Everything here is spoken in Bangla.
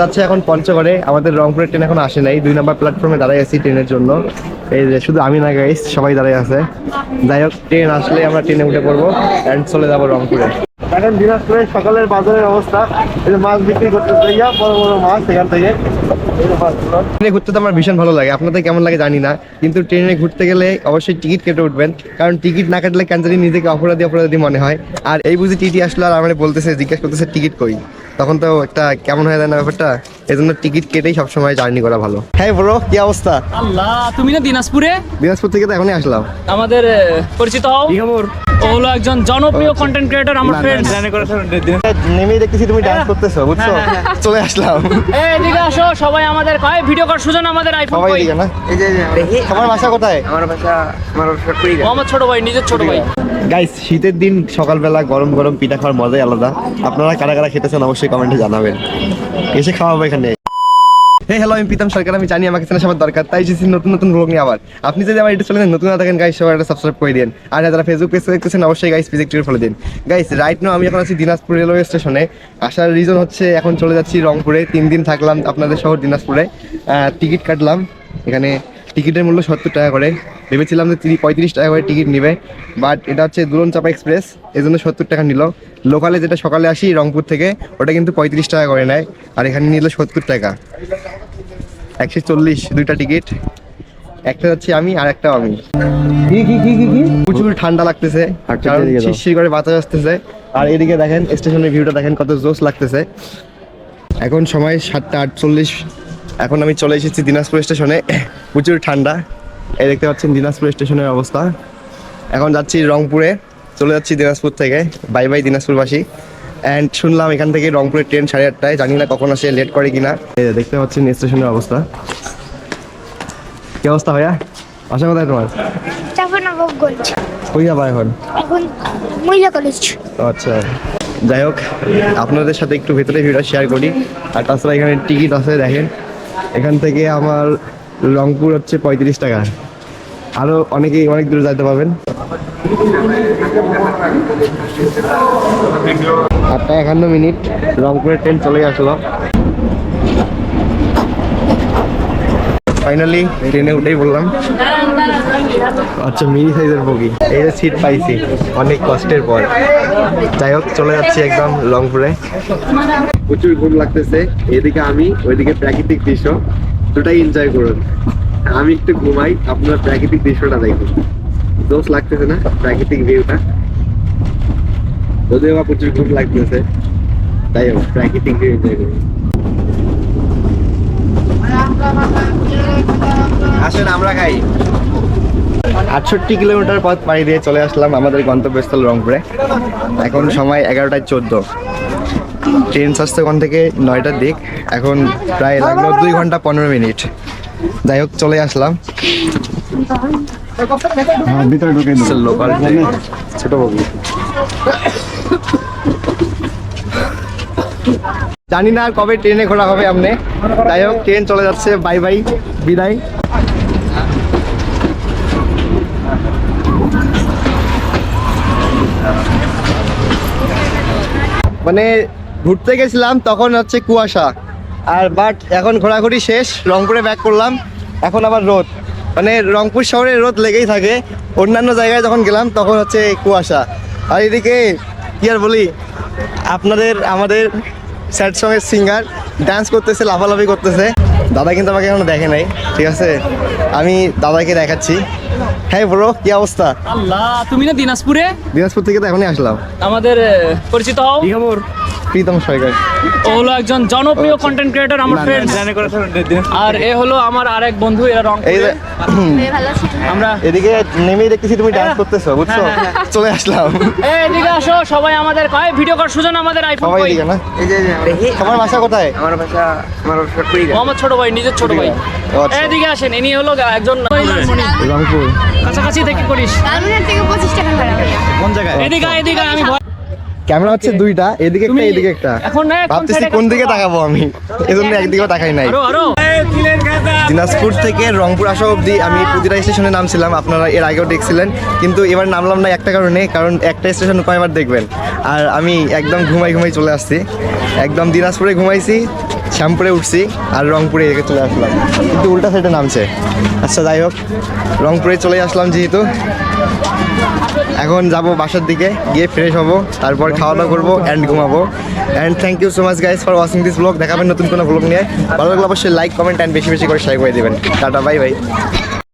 যাচ্ছে এখন পঞ্চগড়ে। আমাদের রংপুরের ট্রেন এখন আসে নাই। দুই নম্বর প্ল্যাটফর্মে দাঁড়াই আছি ট্রেনের জন্য। এই যে শুধু আমি না গাইস সবাই দাঁড়াই আছে। যাই হোক, ট্রেন আসলে আমরা ট্রেনে উঠে পড়ব অ্যান্ড চলে যাব রংপুরে। এখন দিনাজপুরে সকালের বাজারের অবস্থা। মাছ বিক্রি করতে যাইয়া বড় বড় মাছ সেখান থেকে। ট্রেনে ঘুরতে তো আমার ভীষণ ভালো লাগে। আপনাদের কেমন লাগে জানি না কিন্তু ট্রেনে ঘুরতে গেলে অবশ্যই টিকিট কেটে উঠবেন। কারণ টিকিট না কাটলে কেন জানি নিজেকে অপরাধী অপরাধী মনে হয়। আর এই বুঝি টিটি আসলো আর আমার বলতেছে জিজ্ঞেস করতেছে টিকিট কই? তখন তো একটা কেমন হয়ে যায় না ব্যাপারটা? এই জন্য টিকিট কেটেই সবসময় জার্নি করা ভালো। হ্যাঁ ব্রো কি অবস্থা? আল্লাহ তুমি না দিনাজপুরে? দিনাজপুর থেকে তো এখনই আসলাম। আমাদের পরিচিত হও। খবর? ও হলো একজন জনপ্রিয় কন্টেন্ট ক্রিয়েটর আমার ফ্রেন্ড নেমেই দেখতেছি তুমি ডান্স করতেছো বুঝছ? চলে আসলাম। এদিকে আসো সবাই আমাদের কয়? ভিডিও কর সুজন আমাদের আইফোন সবাই কই? দিকে না? তোমার বাসা কোথায়? আমার ভাষা আমার ভাষা ও আমার ছোট ভাই নিজের ছোট ভাই। গাইস শীতের দিন সকালবেলা গরম গরম পিঠা খাওয়ার মজাই আলাদা। আপনারা কারা কারা খেতেছেন অবশ্যই কমেন্টে জানাবেন। এসে খাওয়াবো এখানে। হে হ্যালো আমি প্রীতম সরকার আমি জানি আমাকে চেনা সবার দরকার, তাই এসেছি নতুন নতুন ব্লগ নিয়ে আবার। আপনি যদি আমার ইউটিউব চ্যানেলে নতুন না থাকেন গাইস সবাই একটা সাবস্ক্রাইব করে দিন আর যারা ফেসবুক পেজ দেখতেছেন, অবশ্যই গাইস পেজ একটু ফলো দিন। গাইস রাইট নাও আমি এখন আছি দিনাজপুর রেলওয়ে স্টেশনে আসার রিজন হচ্ছে, এখন চলে যাচ্ছি রংপুরে। তিন দিন থাকলাম আপনাদের শহর দিনাজপুরে। টিকিট কাটলাম। এখানে টিকিটের মূল্য সত্তর টাকা করে। ভেবেছিলাম যে তিরিশ পঁয়ত্রিশ টাকা করে টিকিট নেবে। বাট এটা হচ্ছে দুরন চাপা এক্সপ্রেস এই জন্য সত্তর টাকা নিল। লোকালে যেটা সকালে আসি রংপুর থেকে, ওটা কিন্তু পঁয়ত্রিশ টাকা করে নেয়। আর এখানে নিল সত্তর টাকা। একশো চল্লিশ দুইটা টিকিট একটা যাচ্ছি আমি আর একটা আমি। প্রচুর ঠান্ডা লাগতেছে। শিরশির করে বাতাস আসতেছে। আর এদিকে দেখেন স্টেশনের ভিউটা দেখেন কত জোশ লাগতেছে। এখন সময় সাতটা আটচল্লিশ। এখন আমি চলে এসেছি দিনাজপুর স্টেশনে। প্রচুর ঠান্ডা। এই দেখতে পাচ্ছেন দিনাজপুর স্টেশনের অবস্থা। এখন যাচ্ছি রংপুরে। চলে যাচ্ছি দিনাজপুর থেকে। Bye bye দিনাজপুরবাসী। অ্যান্ড শুনলাম এখান থেকে রংপুরের ট্রেন সাড়ে আটটায়। জানি না কখন আসে লেট করে কিনা। দেখতে পাচ্ছেন স্টেশনের অবস্থা। কি অবস্থা ভাইয়া? আশা কোথায় তোমার? চাপানগঞ্জ কই যাবা এখন? এখন মহিলা কলেজ আচ্ছা। যাই হোক আপনাদের সাথে একটু ভেতরে ভিডিও শেয়ার করি। আর তাছাড়া এখানে টিকিট আছে দেখেন। এখান থেকে আমার রংপুর হচ্ছে পঁয়ত্রিশ টাকা। আরও অনেকেই অনেক দূরে যেতে পারবেন। আটটা একান্ন মিনিট রংপুরের ট্রেন চলে আসলো ফাইনালি ট্রেনে উঠেই বললাম। আচ্ছা মিনি সাইজের বগি। এই যে সিট পাইছি অনেক কষ্টের পর। যাই হোক চলে যাচ্ছি একদম রংপুরে। প্রচুর ঘুম লাগতেছে। এদিকে আমি ওইদিকে প্রাকৃতিক দৃশ্য। দুটাই এনজয় করুন। আমি একটু ঘুমাই আপনার প্রাকৃতিক দৃশ্যটা দেখুন। দোষ লাগতেছে না, প্রাকৃতিক ভিউটা যদিও বা প্রচুর ঘুম লাগতেছে, তাই হোক প্রাকৃতিক ভিউ এনজয় আসেন, আমরা খাই। আটষট্টি কিলোমিটার পথ পাড়ি দিয়ে চলে আসলাম আমাদের গন্তব্যস্থল রংপুরে। এখন সময় এগারোটায় চোদ্দ। ট্রেন আসতে ওখান থেকে নয়টার দিক। এখন প্রায় লাগল দুই ঘণ্টা পনেরো মিনিট। যাই হোক, চলে আসলাম। হ্যাঁ ভিতরে ঢুকে লোকাল ছোট বগি জানি না আর কবে ট্রেনে ঘোরা হবে আপনি যাই হোক ট্রেন চলে যাচ্ছে। বাই বাই বিদায়। মানে ঘুরতে গেছিলাম তখন হচ্ছে কুয়াশা। আর বাট এখন ঘোরাঘুরি শেষ রংপুরে ব্যাক করলাম। এখন আবার রোদ মানে রংপুর শহরে রোদ লেগেই থাকে। অন্যান্য জায়গায় যখন গেলাম, তখন হচ্ছে কুয়াশা। আর এদিকে, কি আর বলি, আপনাদের, আমাদের স্যাড সঙ্গের সিঙ্গার ডান্স করতেছে, লাফালাফি করতেছে। দাদা কিন্তু আমাকে এখনও দেখে নাই ঠিক আছে? আমি দাদাকে দেখাচ্ছি। হ্যাঁ ব্রো কি অবস্থা? আল্লাহ তুমি না দিনাজপুরে? দিনাজপুর থেকে তো এখনই আসলাম। আমাদের পরিচিত হও। খবর? প্রীতম সরকার। ও হলো একজন জনপ্রিয় কন্টেন্ট ক্রিয়েটর আমার ফ্রেন্ড আর এ হলো আমার আরেক বন্ধু এরা এই আমরা এদিকে নেমেই দেখতেছি তুমি ডান্স করতেছো বুঝছ? চলে আসলাম। এদিকে আসো সবাই আমাদের কয়? ভিডিও কর সুজন আমাদের আইফোন সবাই এদিকে না? এই যে তোমার বাসা কোথায়? আমার ভাষা আমার ভাষা আমার ছোট ভাই নিজের ছোট ভাই। আচ্ছা। এদিকে আসেন ইনি হলো একজন কাছাকাছি থেকে করিস। কোন জায়গায়? এদিকে এদিকে আমি ক্যামেরা হচ্ছে দুইটা এদিকে একটা এদিকে একটা। এখন ভাবতেছি কোন দিকে তাকাবো আমি। এজন্য একদিকেও তাকাই নাই। আরও আরও। দিনাজপুর থেকে রংপুর আসা অবধি আমি প্রতিটা স্টেশনে নামছিলাম আপনারা এর আগেও দেখছিলেন। কিন্তু এবার নামলাম না একটা কারণে কারণ একটা স্টেশন কয়বার দেখবেন। আর আমি একদম ঘুমাই ঘুমাই চলে আসছি। একদম দিনাজপুরে ঘুমাইছি শ্যামপুরে উঠছি আর রংপুরে এদিকে চলে আসলাম। কিন্তু উল্টা সাইডে নামছে। আচ্ছা যাই হোক, রংপুরে চলে আসলাম যেহেতু। এখন যাব বাসার দিকে, গিয়ে ফ্রেশ হব, তারপর খাওয়া দাওয়া করব অ্যান্ড ঘুমাবো। And thank you so much guys for watching this blog দেখাবেন নতুন কোনো ব্লগ নিয়ে। ভালো লাগলে অবশ্যই লাইক কমেন্ট অ্যান্ড বেশি বেশি করে শেয়ার করে দেবেন। Tata bye bye